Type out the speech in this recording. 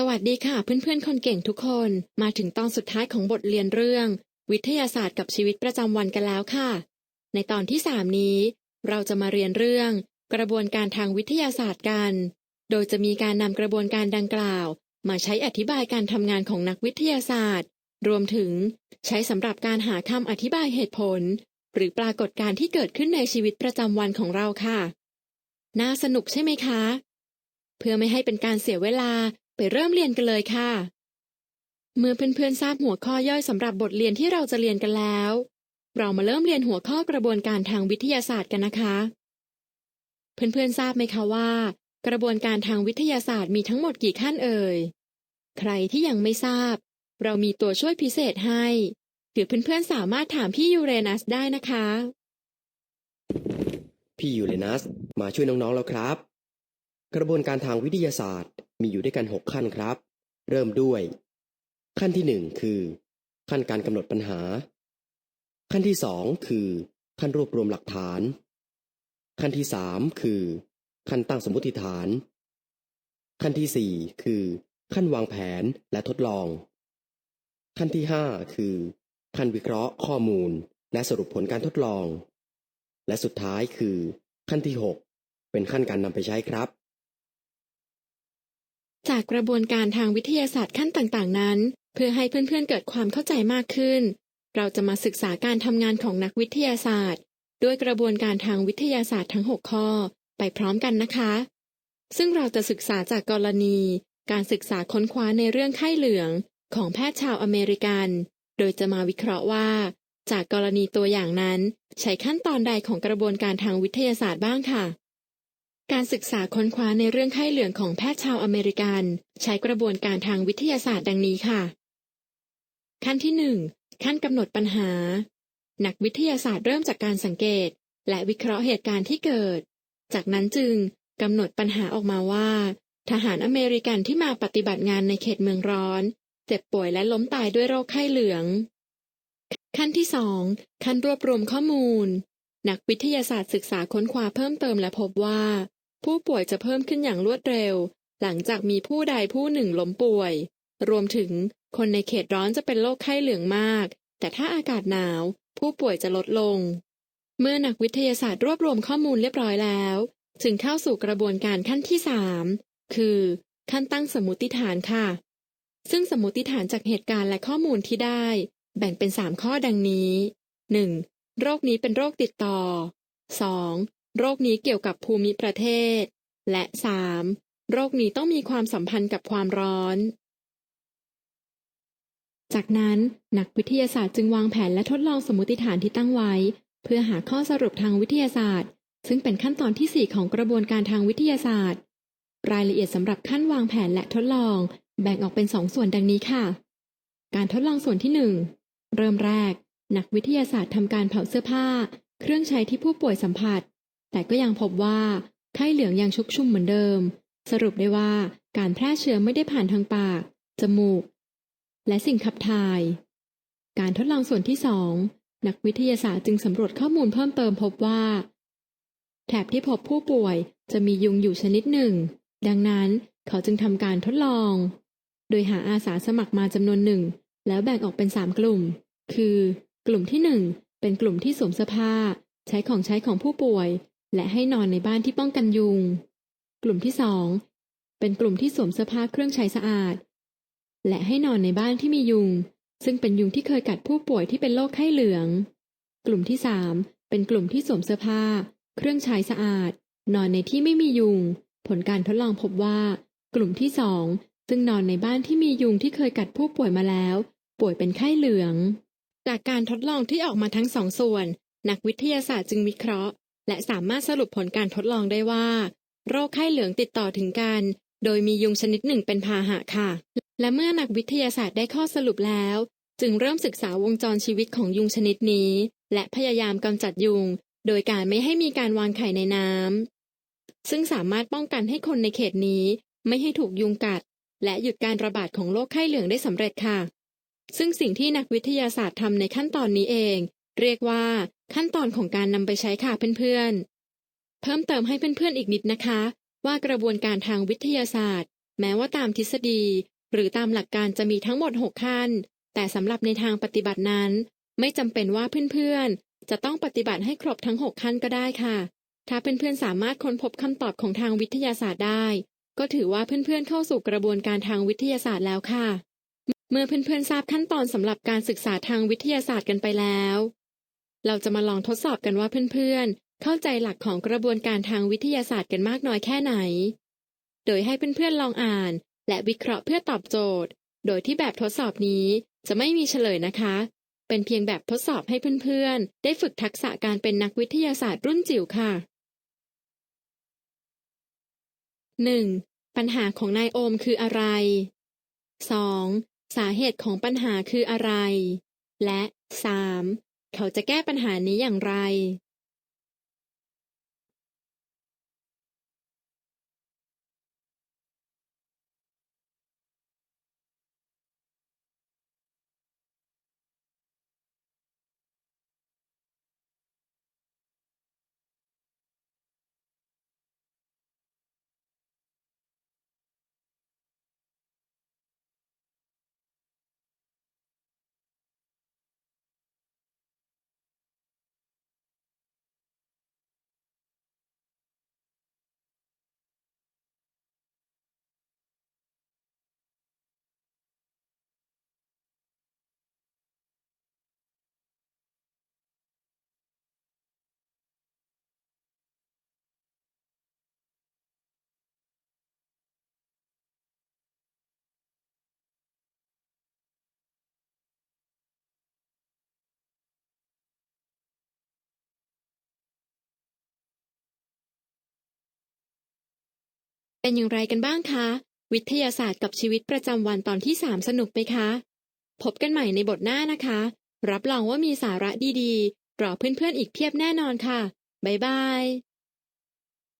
สวัสดีค่ะเพื่อนๆคนเก่งทุกคน มาถึงตอนสุดท้ายของบทเรียนเรื่อง วิทยาศาสตร์กับชีวิตประจำวันกันแล้วค่ะ ในตอนที่สามนี้ เราจะมาเรียนเรื่อง กระบวนการทางวิทยาศาสตร์กัน โดยจะมีการนำกระบวนการดังกล่าว มาใช้อธิบายการทำงานของนักวิทยาศาสตร์ รวมถึงใช้สำหรับการหาคำอธิบายเหตุผล หรือปรากฏการณ์ที่เกิดขึ้นในชีวิตประจำวันของเราค่ะ น่าสนุกใช่ไหมคะ เพื่อไม่ให้เป็นการเสียเวลา ไปเริ่มเรียนกันเลยค่ะ เมื่อเพื่อนๆทราบหัวข้อย่อยสำหรับบทเรียนที่เราจะเรียนกันแล้ว เรามาเริ่มเรียนหัวข้อกระบวนการทางวิทยาศาสตร์กันนะคะ เพื่อนๆทราบไหมคะว่า กระบวนการทางวิทยาศาสตร์มีทั้งหมดกี่ขั้นเอ่ย ใครที่ยังไม่ทราบ เรามีตัวช่วยพิเศษให้หรือเพื่อนๆสามารถถามพี่ยูเรนัสได้นะคะ พี่ยูเรนัส มาช่วยน้องๆแล้วครับ กระบวนการทางวิทยาศาสตร์มีอยู่ด้วยกัน 6 ขั้นครับ เริ่มด้วย ขั้นที่ 1 คือ ขั้นการกำหนดปัญหา ขั้นที่ 2 คือ ขั้นรวบรวมหลักฐาน ขั้นที่ 3 คือ ขั้นตั้งสมมติฐาน ขั้นที่ 4 คือ ขั้นวางแผนและทดลอง ขั้นที่ 5 คือ ขั้นวิเคราะห์ข้อมูล และสรุปผลการทดลอง และสุดท้ายคือ ขั้นที่ 6 เป็นขั้นการนำไปใช้ครับ จากกระบวนการทางวิทยาศาสตร์ขั้นต่างๆ นั้น เพื่อให้เพื่อนๆเกิดความเข้าใจมากขึ้น เราจะมาศึกษาการทำงานของนักวิทยาศาสตร์ ด้วยกระบวนการทางวิทยาศาสตร์ทั้ง 6 ข้อ ไปพร้อมกันนะคะ ซึ่งเราจะศึกษาจากกรณี การศึกษาค้นคว้าในเรื่องไข้เหลือง ของแพทย์ชาวอเมริกัน โดยจะมาวิเคราะห์ว่า จากกรณีตัวอย่างนั้น ใช้ขั้นตอนใดของกระบวนการทางวิทยาศาสตร์บ้างค่ะ การศึกษาค้นคว้าในเรื่องไข้เหลืองของแพทย์ชาวอเมริกัน ใช้กระบวนการทางวิทยาศาสตร์ดังนี้ค่ะ ขั้นที่หนึ่งขั้นกำหนดปัญหา นักวิทยาศาสตร์เริ่มจากการสังเกต และวิเคราะห์เหตุการณ์ที่เกิด จากนั้นจึงกำหนดปัญหาออกมาว่า ทหารอเมริกันที่มาปฏิบัติงานในเขตเมืองร้อน เจ็บป่วยและล้มตายด้วยโรคไข้เหลือง ขั้นที่สองขั้นรวบรวมข้อมูล นักวิทยาศาสตร์ศึกษาค้นคว้าเพิ่มเติมและพบว่า ผู้ป่วยจะเพิ่มขึ้นอย่างรวดเร็ว หลังจากมีผู้ใดผู้หนึ่งล้มป่วย รวมถึงคนในเขตร้อนจะเป็นโรคไข้เหลืองมาก แต่ถ้าอากาศหนาว ผู้ป่วยจะลดลง เมื่อนักวิทยาศาสตร์รวบรวมข้อมูลเรียบร้อยแล้วจึงเข้าสู่กระบวนการขั้นที่สามคือ ขั้นตั้งสมมติฐานค่ะ ซึ่งสมมติฐานจากเหตุการณ์และข้อมูลที่ได้ แบ่งเป็นสามข้อดังนี้ 1. โรคนี้เป็นโรคติดต่อ 2. โรคนี้เกี่ยวกับภูมิประเทศ และ 3. โรคนี้ต้องมีความสัมพันธ์กับความร้อน จากนั้นนักวิทยาศาสตร์จึงวางแผนและทดลองสมมติฐานที่ตั้งไว้ เพื่อหาข้อสรุปทางวิทยาศาสตร์ ซึ่งเป็นขั้นตอนที่ 4 ของกระบวนการทางวิทยาศาสตร์ รายละเอียดสำหรับขั้นวางแผนและทดลอง แบ่งออกเป็นสองส่วนดังนี้ค่ะ การทดลองส่วนที่ 1 เริ่มแรก นักวิทยาศาสตร์ทำการเผาเสื้อผ้า เครื่องใช้ที่ผู้ป่วยสัมผัส แต่ก็ยังพบว่าไข้เหลืองยังชุกชุมเหมือนเดิม สรุปได้ว่าการแพร่เชื้อไม่ได้ผ่านทางปาก จมูก และสิ่งขับถ่าย การทดลองส่วนที่สองนักวิทยาศาสตร์จึงสำรวจข้อมูลเพิ่มเติมพบว่า แถบที่พบผู้ป่วยจะมียุงอยู่ชนิดหนึ่ง ดังนั้นเขาจึงทำการทดลอง โดยหาอาสาสมัครมาจำนวนหนึ่ง แล้วแบ่งออกเป็นสามกลุ่ม คือกลุ่มที่หนึ่งเป็นกลุ่มที่สวมเสื้อผ้า ใช้ของใช้ของผู้ป่วย และให้นอนในบ้านที่ป้องกันยุง กลุ่มที่สองเป็นกลุ่มที่สวมเสื้อผ้าเครื่องใช้สะอาด และให้นอนในบ้านที่มียุง ซึ่งเป็นยุงที่เคยกัดผู้ป่วยที่เป็นโรคไข้เหลือง กลุ่มที่สามเป็นกลุ่มที่สวมเสื้อผ้า เครื่องใช้สะอาด นอนในที่ไม่มียุง ผลการทดลองพบว่า กลุ่มที่สองซึ่งนอนในบ้านที่มียุงที่เคยกัดผู้ป่วยมาแล้ว ป่วยเป็นไข้เหลือง จากการทดลองที่ออกมาทั้งสองส่วน นักวิทยาศาสตร์จึงวิเคราะห์ และสามารถสรุปผลการทดลองได้ว่า โรคไข้เหลืองติดต่อถึงกัน โดยมียุงชนิดหนึ่งเป็นพาหะค่ะ และเมื่อนักวิทยาศาสตร์ได้ข้อสรุปแล้ว จึงเริ่มศึกษาวงจรชีวิตของยุงชนิดนี้ และพยายามกำจัดยุง โดยการไม่ให้มีการวางไข่ในน้ำซึ่งสามารถป้องกันให้คนในเขตนี้ ไม่ให้ถูกยุงกัด และหยุดการระบาดของโรคไข้เหลืองได้สำเร็จค่ะ ซึ่งสิ่งที่นักวิทยาศาสตร์ทำในขั้นตอนนี้เอง เรียกว่า ขั้นตอนของการนำไปใช้ค่ะเพื่อนๆ เพิ่มเติมให้เพื่อนๆอีกนิดนะคะ ว่ากระบวนการทางวิทยาศาสตร์ แม้ว่าตามทฤษฎี หรือตามหลักการจะมีทั้งหมด 6 ขั้น แต่สำหรับในทางปฏิบัตินั้น ไม่จำเป็นว่าเพื่อนๆ จะต้องปฏิบัติให้ครบทั้ง 6 ขั้นก็ได้ค่ะ ถ้าเพื่อนๆสามารถค้นพบคำตอบของทางวิทยาศาสตร์ได้ ก็ถือว่าเพื่อนๆเข้าสู่กระบวนการทางวิทยาศาสตร์แล้วค่ะ เมื่อเพื่อนๆทราบขั้นตอนสำหรับการศึกษาทางวิทยาศาสตร์กันไปแล้ว เราจะมาลองทดสอบกันว่าเพื่อนๆ เข้าใจหลักของกระบวนการทางวิทยาศาสตร์กันมากน้อยแค่ไหน โดยให้เพื่อนๆลองอ่าน และวิเคราะห์เพื่อตอบโจทย์ โดยที่แบบทดสอบนี้จะไม่มีเฉลยนะคะ เป็นเพียงแบบทดสอบให้เพื่อนๆ ได้ฝึกทักษะการเป็นนักวิทยาศาสตร์รุ่นจิ๋วค่ะ 1. ปัญหาของนายโอมคืออะไร 2. สาเหตุของปัญหาคืออะไร และ 3. เขาจะแก้ปัญหานี้อย่างไร เป็นอย่างไรกันบ้างคะ วิทยาศาสตร์กับชีวิตประจำวันตอนที่ 3 สนุกไหมคะ พบกันใหม่ในบทหน้านะคะ รับรองว่ามีสาระดีๆ รอเพื่อนๆอีกเพียบแน่นอนค่ะ บ๊ายบาย